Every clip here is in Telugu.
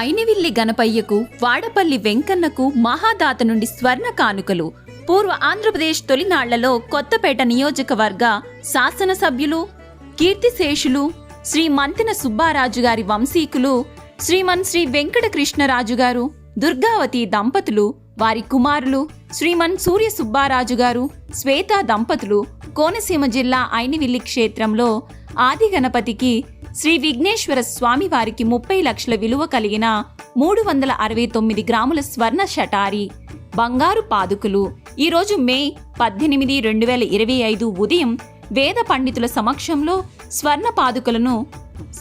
ఐనవిల్లి గణపయ్యకు వాడపల్లి వెంకన్నకు మహాదాత నుండి స్వర్ణ కానుకలు. పూర్వ ఆంధ్రప్రదేశ్ తొలినాళ్ళలో కొత్తపేట నియోజకవర్గ శాసనసభ్యులు కీర్తిశేషులు శ్రీ మంతిన సుబ్బారాజు గారి వంశీకులు శ్రీమన్ శ్రీ వెంకటకృష్ణరాజు గారు దుర్గావతి దంపతులు వారి కుమారులు శ్రీమన్ సూర్య సుబ్బారాజు గారు శ్వేత దంపతులు కోనసీమ జిల్లా ఐనివిల్లి క్షేత్రంలో ఆది గణపతికి శ్రీ విఘ్నేశ్వర స్వామి వారికి ముప్పై లక్షల విలువ కలిగిన మూడు వందల అరవై తొమ్మిది గ్రాముల స్వర్ణ షటారి బంగారు పాదుకులు. ఈరోజు మే పద్దెనిమిది రెండు వేల ఇరవై ఐదు ఉదయం వేద పండితుల సమక్షంలో స్వర్ణ పాదుకలను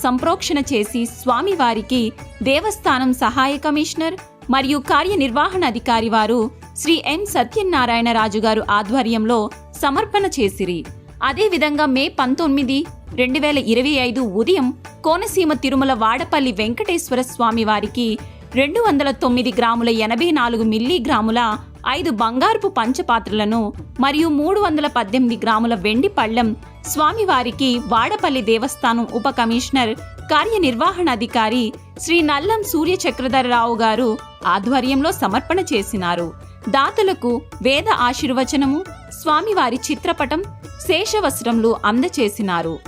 సంప్రోక్షణ చేసి స్వామివారికి దేవస్థానం సహాయ కమిషనర్ మరియు కార్యనిర్వహణ అధికారి వారు శ్రీ ఎన్ సత్యనారాయణ రాజు గారు ఆధ్వర్యంలో సమర్పణ చేసిరి. అదేవిధంగా మే పంతొమ్మిది రెండు వేల ఇరవై ఐదు ఉదయం కోనసీమ తిరుమల వాడపల్లి వెంకటేశ్వర స్వామి వారికి రెండు వందల తొమ్మిది గ్రాముల ఎనభై నాలుగు మిల్లీ గ్రాముల ఐదు బంగారుపు పంచపాత్రలను మరియు మూడు వందల పద్దెనిమిది గ్రాముల వెండి పళ్ళెం స్వామివారికి వాడపల్లి దేవస్థానం ఉప కమిషనర్ కార్యనిర్వహణాధికారి శ్రీ నల్లం సూర్య చక్రధరరావు గారు ఆధ్వర్యంలో సమర్పణ చేసినారు. దాతలకు వేద ఆశీర్వచనము స్వామివారి చిత్రపటం శేషవస్త్రములు అందచేసినారు.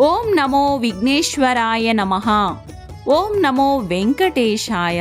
ఓం నమో విఘ్నేశ్వరాయ నమః. ఓం నమో వెంకటేశాయ.